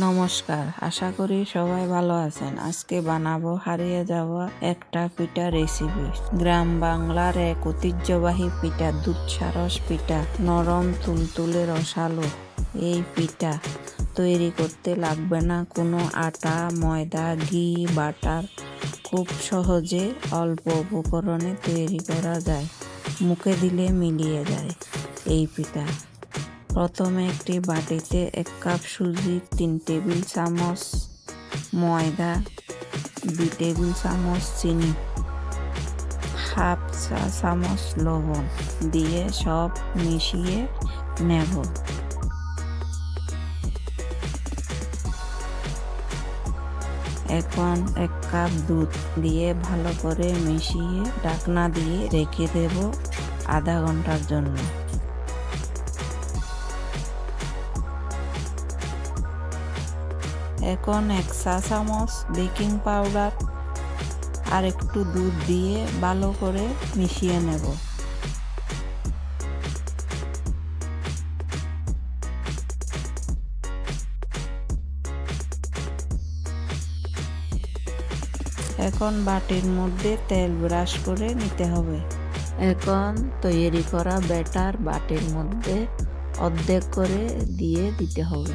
নমস্কার, আশা করি সবাই ভালো আছেন। আজকে বানাবো, হারিয়ে যাওয়া একটা পিঠা রেসিপি গ্রাম বাংলার এক ঐতিহ্যবাহী পিঠা, দুধ সারস পিঠা, নরম তুলতুলে রসালো। এই পিঠা তৈরি করতে লাগবে না কোনো আটা, ময়দা, ঘি, বাটার। খুব সহজে অল্প উপকরণে তৈরি করা যায়। মুখে দিলে মিলিয়ে যায় এই পিঠা। প্রথমে একটি বাটিতে এক কাপ সুজি, তিন টেবিল চামচ ময়দা, দুই টেবিল চামচ চিনি, হাফ চা চামচ লবণ দিয়ে সব মিশিয়ে নেব। এখন এক কাপ দুধ দিয়ে ভালো করে মিশিয়ে ঢাকনা দিয়ে রেখে দেব আধা ঘণ্টার জন্য। এখন এক চা চামচ বেকিং পাউডার আর একটু দুধ দিয়ে ভালো করে মিশিয়ে নেব। এখন বাটির মধ্যে তেল ব্রাশ করে নিতে হবে। এখন তৈরি করা ব্যাটার বাটির মধ্যে অর্ধেক করে দিয়ে দিতে হবে।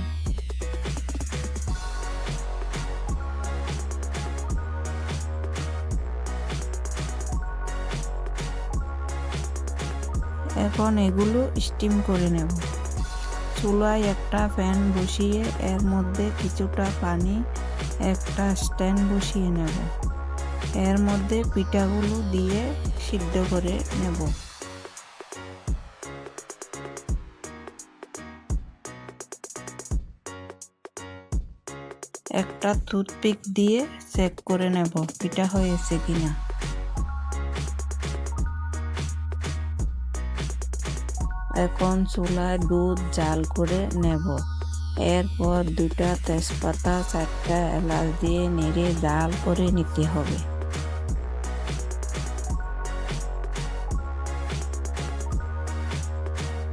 এখন এগুলো স্টিম করে নেব। চুলায় একটা প্যান বসিয়ে এর মধ্যে কিছুটা পানি, একটা স্ট্যান্ড বসিয়ে নেব। এর মধ্যে পিঠাগুলো দিয়ে সিদ্ধ করে নেব। একটা টুথপিক দিয়ে চেক করে নেব, পিঠা হয়েছে কিনা। এখন চুলায় দুধ জাল করে নেব। এরপর দুটা তেজপাতা, চারটা এলাচ দিয়ে নেড়ে জাল করে নিতে হবে।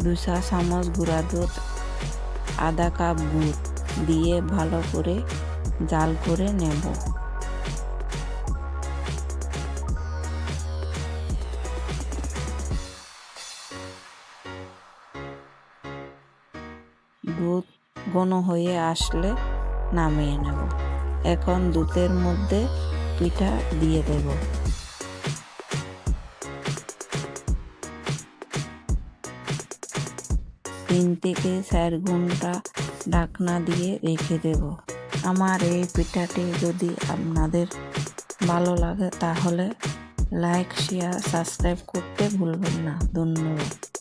দু চা চামচ গুঁড়া দুধ, আধা কাপ গুড় দিয়ে ভালো করে জাল করে নেব। দুধ ঘন হয়ে আসলে নামিয়ে নেব। এখন দুধের মধ্যে পিঠা দিয়ে দেব। তিন থেকে চার ঘণ্টা ঢাকনা দিয়ে রেখে দেব। আমার এই পিঠাটি যদি আপনাদের ভালো লাগে, তাহলে লাইক, শেয়ার, সাবস্ক্রাইব করতে ভুলবেন না। ধন্যবাদ।